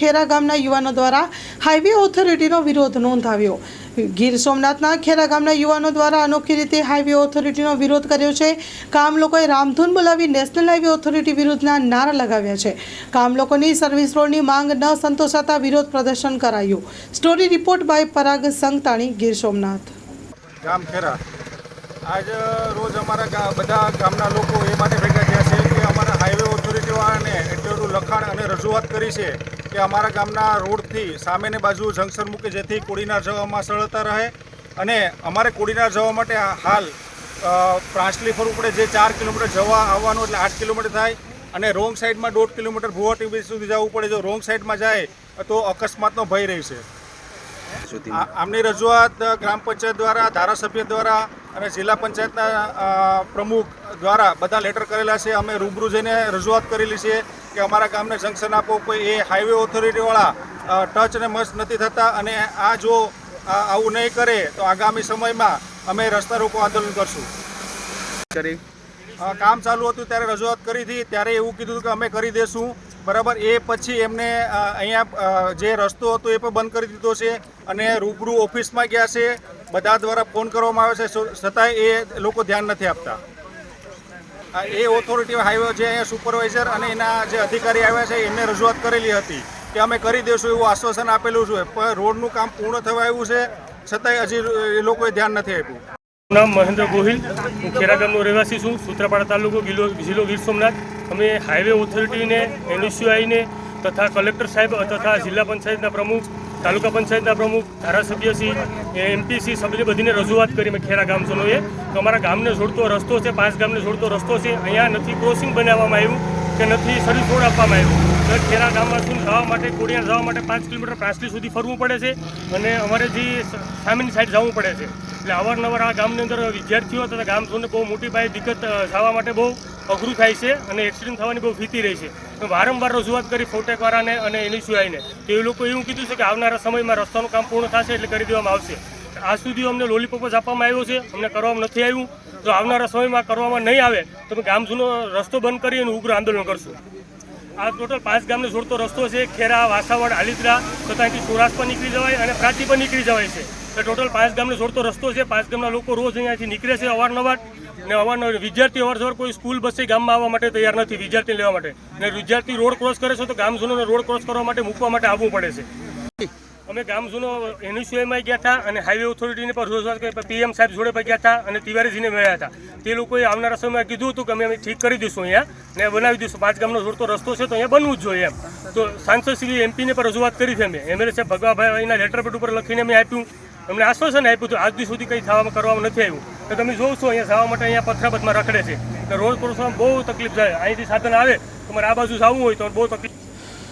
ખેરા ગામના યુવાનો દ્વારા હાઈવે ઓથોરિટીનો વિરોધ નોંધાવ્યો. ગીર સોમનાથના ખેરા ગામના યુવાનો દ્વારા અનોખી રીતે હાઈવે ઓથોરિટીનો વિરોધ કર્યો છે. કામ લોકોએ રામધૂન બોલાવી નેશનલ હાઈવે ઓથોરિટી વિરુદ્ધના નારા લગાવ્યા છે. કામ લોકોની સર્વિસ રોડની માંગ ન સંતોષાતા વિરોધ પ્રદર્શન કરાયું. Story report by Parag Sangtani, Gir Somnath. ગામ ખેરા. આજ રોજ અમારા બધા ગામના લોકો એ માટે ભેગા થયા છે કે અમારા હાઈવે ઓથોરિટીવાળાને એટલું લખાણ રજૂઆત કરી છે કે અમારા ગામના રોડથી સામેની બાજુ જંકશન મૂકે જેથી કોડીનાર જવામાં સરળતા રહે અને અમારે કોડીનાર જવા માટે હાલ પ્રાંસલી ફરવું પડે જે ચાર કિલોમીટર જવા આવવાનું એટલે આઠ કિલોમીટર થાય અને રોંગ સાઈડમાં દોઢ કિલોમીટર ભુવાટી બીચ સુધી જવું પડે જો રોંગ સાઈડમાં જાય તો અકસ્માતનો ભય રહેશે આમની રજૂઆત ગ્રામ પંચાયત દ્વારા, ધારાસભ્ય દ્વારા અને જિલ્લા પંચાયતના પ્રમુખ દ્વારા બધા લેટર કરેલા છે. અમે રૂબરૂ જઈને રજૂઆત કરેલી છે. કે અમારા ગામને જંકશન આપો કોઈ એ હાઈવે ઓથોરિટીવાળા ટચ અને મસ્ત નથી થતા અને આ જો આવું નહીં કરે તો આગામી સમયમાં અમે રસ્તા રોકો આંદોલન કરશું. કરી. કામ ચાલુ હતું ત્યારે રજૂઆત કરી હતી ત્યારે એવું કીધું કે અમે કરી દેશું. બરાબર એ પછી એમને અહીંયા જે રસ્તો હતો એ પણ બંધ કરી દીધો છે અને રૂબરૂ ઓફિસમાં ગયા છે. બધા દ્વારા ફોન કરવામાં આવે છે છતાંય એ લોકો ધ્યાન નથી આપતા. એ ઓથોરિટી હાઈવે જે અહીંયા સુપરવાઇઝર અને એના જે અધિકારી આવ્યા છે, એમને રજૂઆત કરેલી હતી કે અમે કરી દઈશું એવું આશ્વાસન આપેલું છે, પણ રોડનું કામ પૂર્ણ થવા આવ્યું છે, છતાંય હજી એ લોકોએ ધ્યાન નથી આપ્યું. નામ મહેન્દ્ર ગોહિલ, હું ખેરા ગામનો રહેવાસી છું, સૂત્રાપાડા તાલુકો ગિલો, જિલ્લો ગીર સોમનાથ. અમે હાઈવે ઓથોરિટીને એનએસયુઆઈને તથા કલેક્ટર સાહેબ તથા જિલ્લા પંચાયતના પ્રમુખ તાલુકા પંચાયતના પ્રમુખ ધારાસભ્યશ્રી એમપીસી સભ્ય બધીને રજૂઆત કરી મેં ખેરા ગામજનોએ તો અમારા ગામને જોડતો રસ્તો છે, પાંચ ગામને જોડતો રસ્તો છે. અહીંયા નથી ક્રોસિંગ બનાવવામાં આવ્યું કે નથી સર્વિસ રોડ આપવામાં આવ્યું. ખેરા શું, જવા માટે કોડિયા જવા માટે પાંચ કિલોમીટર પ્રાસલી સુધી ફરવું પડે છે અને અમારે જે સામેની સાઈડ જવું પડે છે. એટલે અવારનવાર આ ગામની અંદર વિદ્યાર્થીઓ તથા ગામજનોને બહુ મોટી પાયે દિક્કત જવા માટે બહુ અઘરું થાય છે અને એક્સિડન્ટ થવાની બહુ ફીતી રહી છે. વારંવાર રજૂઆત કરી ફોટેકવાળાને અને એનએસયુઆઈને તો એ લોકો એવું કીધું છે કે આવનારા સમયમાં રસ્તાનું કામ પૂર્ણ થશે એટલે કરી દેવામાં આવશે. આજ સુધી અમને લોલીપોપ જ આપવામાં આવ્યો છે. અમને કરવામાં નથી આવ્યું. જો આવનારા સમયમાં કરવામાં નહીં આવે, તો અમે ગામ જૂનો રસ્તો બંધ કરી અને ઉગ્ર આંદોલન કરશું. આ ટોટલ પાંચ ગામને જોડતો રસ્તો છે. ખેરા, વાસાવડ, આલિદ્રા, તથા અહીંથી સુરાસ પર નીકળી જવાય અને પ્રાચી પર નીકળી જવાય છે. તો ટોટલ પાંચ ગામને જોડતો રસ્તો છે. પાંચ ગામના લોકો રોજ અહીંયાથી નીકળે છે અવારનવાર. ને અવારનવાર વિદ્યાર્થી અવારનવાર કોઈ સ્કૂલ, બસે ગામમાં આવવા માટે તૈયાર નથી વિદ્યાર્થી લેવા માટે. ને વિદ્યાર્થી રોડ ક્રોસ કરે છે તો ગામજનોને રોડ ક્રોસ કરવા માટે મૂકવા માટે આવવું પડે છે. અમે ગામજનો એનયુસીઆઈમાં ગયા હતા અને હાઈવે ઓથોરિટીને પણ પીએમ સાહેબ જોડે પણ ગયા હતા અને તિવારીજીને મળ્યા હતા. તે લોકોએ આવનારા સમયમાં કીધું હતું કે અમે ઠીક કરી દઈશું અહીંયા ને બનાવી દઈશું. પાંચ ગામનો જોડતો રસ્તો છે તો અહીંયા બનવું જ જોઈએ એમ. તો સાંસદ શ્રી એમપીને પણ રજૂઆત કરી છે અમે. એમએલએ સાહેબ ભગવાભાઈ એના લેટર પેડ ઉપર લખીને અમે આપ્યું. અમને આશ્વાસન આપ્યું હતું, આજ સુધી કંઈ થવામાં કરવામાં નથી આવ્યું. તો તમે જોવો છો, અહીંયા જવા માટે અહીંયા પથરાબતમાં રખડે છે. તો રોડ ક્રોસમાં બહુ તકલીફ થાય. અહીંથી સાધન આવે તમારે આ બાજુ જવું હોય તો બહુ તકલીફ